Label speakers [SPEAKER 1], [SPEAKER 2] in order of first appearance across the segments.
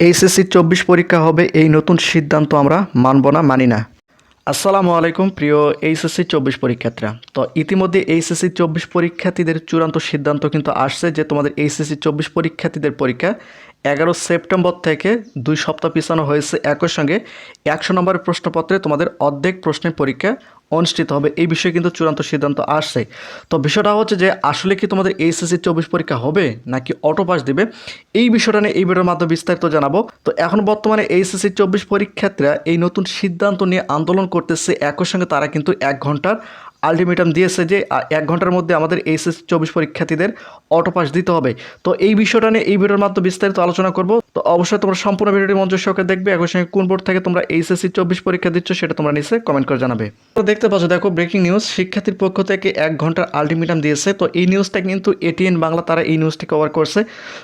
[SPEAKER 1] HSC চব্বিশ পরীক্ষা হবে, এই নতুন সিদ্ধান্ত আমরা মানব না, মানি না। আসসালামু আলাইকুম প্রিয় এইচএসসি চব্বিশ পরীক্ষার্থীরা। তো ইতিমধ্যে এইচএসসি চব্বিশ পরীক্ষার্থীদের চূড়ান্ত সিদ্ধান্ত কিন্তু আসছে যে তোমাদের এইচএসসি চব্বিশ পরীক্ষার্থীদের পরীক্ষা এগারো সেপ্টেম্বর থেকে দুই সপ্তাহ পিছানো হয়েছে। একই সঙ্গে একশো নম্বরের প্রশ্নপত্রে তোমাদের অর্ধেক প্রশ্নের পরীক্ষা অনুষ্ঠিত হবে। এই বিষয়ে কিন্তু চূড়ান্ত সিদ্ধান্ত আসছে। তো বিষয়টা হচ্ছে যে, আসলে কি তোমাদের এইচএসসি চব্বিশ পরীক্ষা হবে, নাকি অটো পাস দেবে? এই বিষয়টা নিয়ে এই ভিডিওর মাধ্যমে বিস্তারিত জানাব। তো এখন বর্তমানে এইচএসসি চব্বিশ পরীক্ষার্থীরা এই নতুন সিদ্ধান্ত নিয়ে আন্দোলন করতেছে, একই সঙ্গে তারা কিন্তু এক ঘণ্টার আলটিমেটাম দিয়েছে যে এক ঘণ্টার মধ্যে আমাদের এইচএসসি চব্বিশ পরীক্ষার্থীদের অটো পাস দিতে হবে। তো এই বিষয়টা নিয়ে এই ভিডিওর মাধ্যমে বিস্তারিত আলোচনা করব। তো অবশ্যই তোমরা সম্পূর্ণ ভিডিওটি মঞ্জুর সহকারে দেখবে। একই সঙ্গে কোন বোর্ড থেকে তোমরা এইচএসসি চব্বিশ পরীক্ষা দিচ্ছ সেটা তোমরা নিচে কমেন্ট করে জানাবে। তো দেখতে পাচ্ছ, দেখো ব্রেকিং নিউজ শিক্ষার্থীর পক্ষ থেকে এক ঘণ্টার আলটিমেটাম দিয়েছে। তো এই নিউজটা কিন্তু এটিএন বাংলা তারা এই নিউজটি কভার করছে।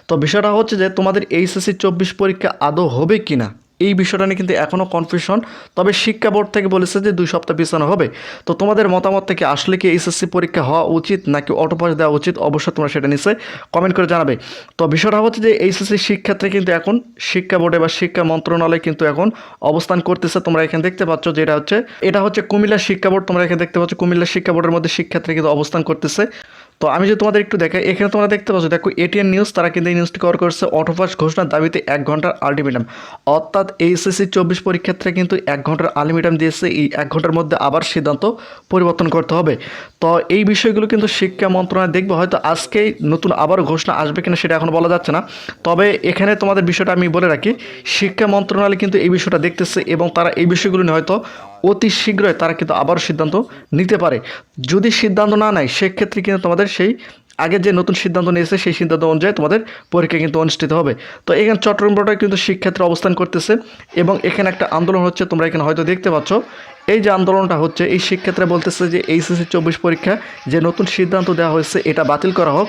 [SPEAKER 1] তো বিষয়টা হচ্ছে যে, তোমাদের এইচএসসি চব্বিশ পরীক্ষা আদৌ হবে কিনা? এই বিষয়টা নিয়ে কিন্তু এখনও কনফিউশন তবে শিক্ষা বোর্ড থেকে বলেছে যে দুই সপ্তাহ পিছানো হবে। তো তোমাদের মতামত থেকে আসলে কি এসএসসি পরীক্ষা হওয়া উচিত নাকি অটো পাস দেওয়া উচিত? অবশ্যই তোমরা সেটা নিচে কমেন্ট করে জানাবে। তো বিষয়টা হচ্ছে যে এইচএসসি শিক্ষার্থী কিন্তু এখন শিক্ষা বোর্ডে বা শিক্ষা মন্ত্রণালয় কিন্তু এখন অবস্থান করতেছে। তোমরা এখানে দেখতে পাচ্ছ যেটা হচ্ছে, এটা হচ্ছে কুমিল্লা শিক্ষা বোর্ড। তোমরা এখানে দেখতে পাচ্ছ কুমিল্লা শিক্ষা বোর্ডের মধ্যে শিক্ষার্থী কিন্তু অবস্থান করতেছে। তো আমি যদি তোমাদের একটু দেখাই, এখানে তোমরা দেখতে পাচ্ছ, দেখো এটিএন নিউজ তারা কিন্তু এই নিউজটি কভার করছে অটোপাস ঘোষণার দাবিতে এক ঘণ্টার আলটিমেটাম অর্থাৎ এইচএসসি চব্বিশ পরীক্ষার্থীরা কিন্তু এক ঘণ্টার আলটিমেটাম দিয়েছে, এই এক ঘণ্টার মধ্যে আবার সিদ্ধান্ত পরিবর্তন করতে হবে। তো এই বিষয়গুলো কিন্তু শিক্ষা মন্ত্রণালয় দেখবে, হয়তো আজকেই নতুন আবার ঘোষণা আসবে কিনা সেটা এখন বলা যাচ্ছে না। তবে এখানে তোমাদের বিষয়টা আমি বলে রাখি, শিক্ষা মন্ত্রণালয় কিন্তু এই বিষয়টা দেখতেছে এবং তারা এই বিষয়গুলো নিয়ে হয়তো অতি শীঘ্রই তারা কিন্তু আবারও সিদ্ধান্ত নিতে পারে। যদি সিদ্ধান্ত না নেয়, সেক্ষেত্রে কিন্তু তোমাদের সেই আগে যে নতুন সিদ্ধান্ত নিয়েছে, সেই সিদ্ধান্ত অনুযায়ী তোমাদের পরীক্ষা কিন্তু অনুষ্ঠিত হবে। তো এখানে চট্টগ্রাম বোর্ডে কিন্তু শিক্ষার্থী অবস্থান করতেছে এবং এখানে একটা আন্দোলন হচ্ছে, তোমরা এখানে হয়তো দেখতে পাচ্ছ। এই যে আন্দোলনটা হচ্ছে, এই শিক্ষার্থীরা বলতেছে যে এইচএসসি চব্বিশ পরীক্ষা যে নতুন সিদ্ধান্ত দেওয়া হয়েছে, এটা বাতিল করা হোক।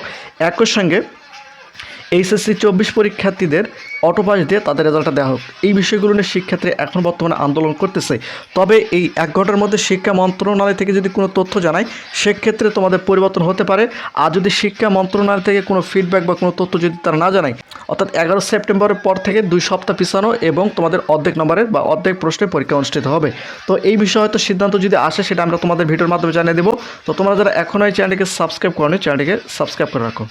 [SPEAKER 1] একই সঙ্গে এইচএসসি চব্বিশ পরীক্ষার্থীদের অটো পাস দিয়ে তাদের রেজাল্টটা দেওয়া হোক। এই বিষয়গুলো নিয়ে শিক্ষার্থী এখন বর্তমানে আন্দোলন করতেছে। তবে এই এক ঘণ্টার মধ্যে শিক্ষা মন্ত্রণালয় থেকে যদি কোনো তথ্য জানায় সেক্ষেত্রে তোমাদের পরিবর্তন হতে পারে। আর যদি শিক্ষা মন্ত্রণালয় থেকে কোনো ফিডব্যাক বা কোনো তথ্য যদি তারা না জানায়, অর্থাৎ এগারো সেপ্টেম্বরের পর থেকে দুই সপ্তাহ পিছানো এবং তোমাদের অর্ধেক নম্বরের বা অর্ধেক প্রশ্নের পরীক্ষা অনুষ্ঠিত হবে। তো এই বিষয়ে হয়তো সিদ্ধান্ত যদি আসে, সেটা আমরা তোমাদের ভিডিওর মাধ্যমে জানিয়ে দেবো। তো তোমরা যারা এখনও এই চ্যানেলটিকে সাবস্ক্রাইব করনি চ্যানেলটিকে সাবস্ক্রাইব করে রাখো।